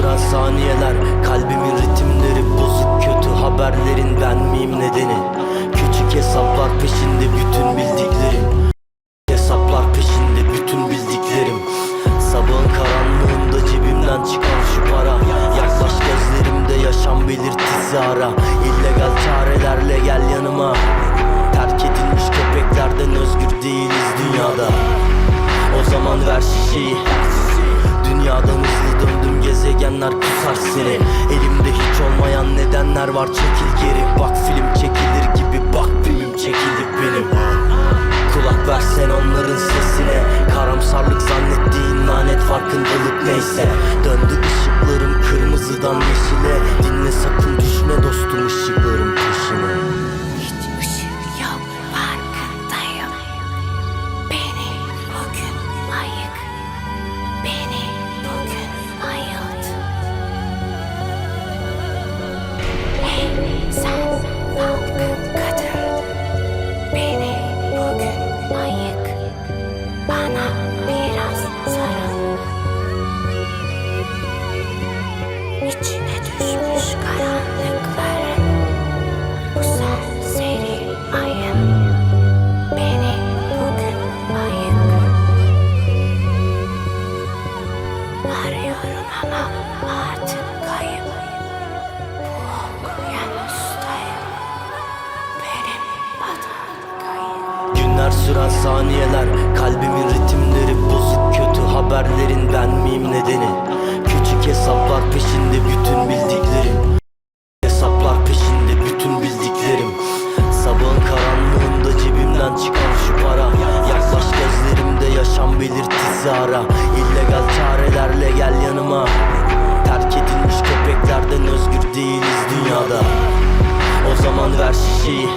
süren saniyeler Kalbimin ritimleri bozuk kötü haberlerin ben miyim nedeni? Küçük hesaplar peşinde var çekil geri. Bak film çekilir gibi bak filmim çekildi benim. Kulak versen onların sesine. Karamsarlık zannettiğin lanet farkındalık neyse. Döndü ışıklarım kırmızıdan yeşile Günler süren saniyeler Kalbimin ritimleri bozuk kötü haberlerin ben miyim nedeni? Küçük hesaplar peşinde bütün bildiklerim. Hesaplar peşinde bütün bildiklerim. Sabahın karanlığında cebimden çıkan şu para. Yaklaş gözlerimde yaşam belirtisi ara. İllegal çarelerle gel yanıma. Terk edilmiş köpeklerden özgür değiliz dünyada. O zaman ver şişeyi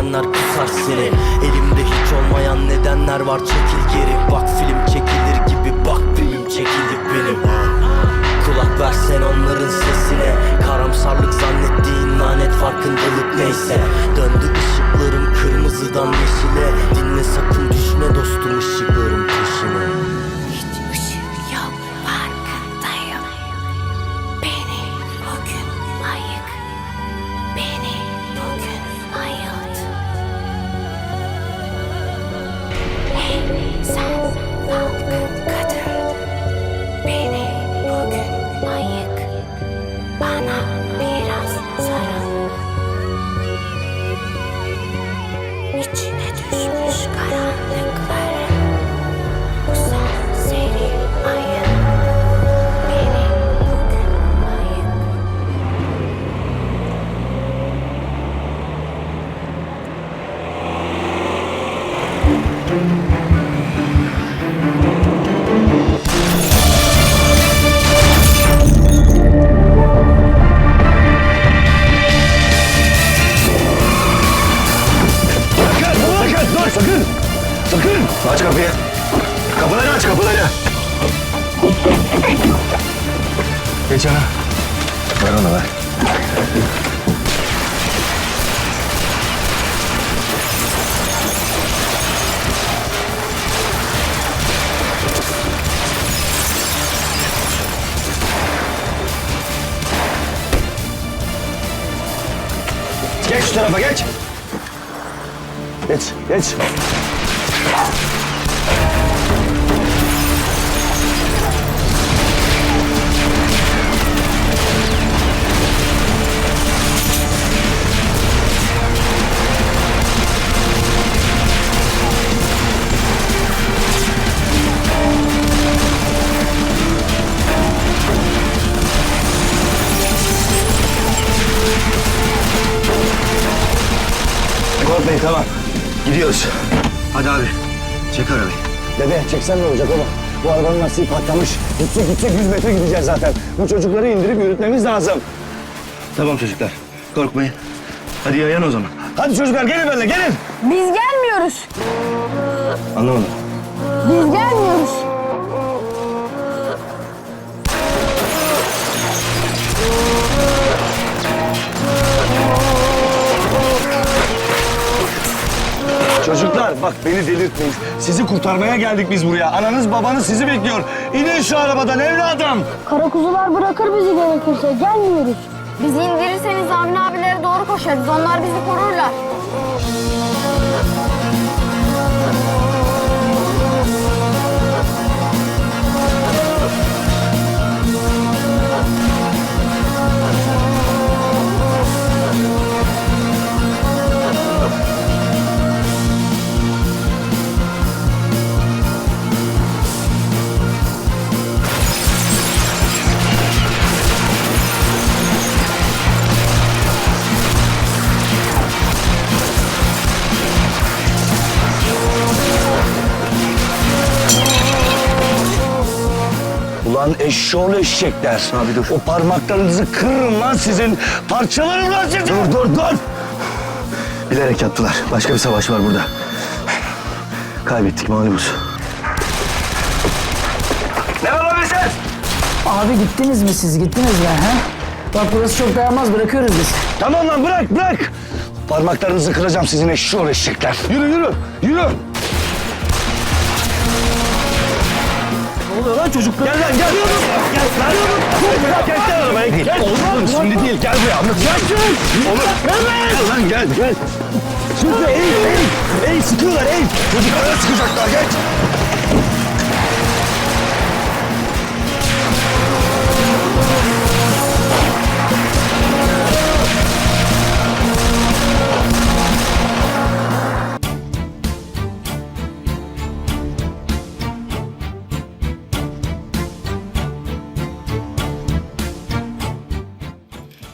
gezegenler kusar seni. Elimde hiç olmayan nedenler var çekil geri. Bak film çekilir gibi bak filmim çekildi benim. Kulak versen Sakın! Aç kapıyı. Kapıları aç kapıları. Geç yana. Ver onu ver. Geç şu tarafa geç. Geç, geç. Korkmayın tamam. Gidiyoruz. Hadi abi. Çek arabayı. Dede çeksen ne olacak oğlum? Bu arabanın lastiği patlamış. Gitsek gitsek 100 metre gideceğiz zaten. Bu çocukları indirip yürütmemiz lazım. Tamam çocuklar. Korkmayın. Hadi yayan o zaman. Hadi çocuklar gelin benimle gelin. Biz gelmiyoruz. Anlamadım. Çocuklar bak beni delirtmeyin. Sizi kurtarmaya geldik biz buraya. Ananız babanız sizi bekliyor. İnin şu arabadan evladım. Karakuzular bırakır bizi gerekirse. Gelmiyoruz. Bizi indirirseniz Avni abilere doğru koşarız. Onlar bizi korurlar. Ulan eşşoğlu eşekler. Abi dur. O parmaklarınızı kırırım lan sizin. Parçalarım lan sizi. Dur dur dur. Bilerek yaptılar. Başka bir savaş var burada. Kaybettik mağlubuz. Ne var lan bizden? Abi gittiniz mi siz? Gittiniz mi? He? Bak burası çok dayanmaz bırakıyoruz biz. Tamam lan bırak bırak. Parmaklarınızı kıracağım sizin eşşoğlu eşekler. Yürü yürü yürü. Lan çocuklar? Gel lan gel. Gel lan. Gel gel arabaya gel. Gel oğlum şimdi değil gel buraya anlatacağım. Oğlum. Gel lan gel gel. Şimdi eğil eğil. Eğil sıkıyorlar eğil. Çocuklara sıkacaklar geç.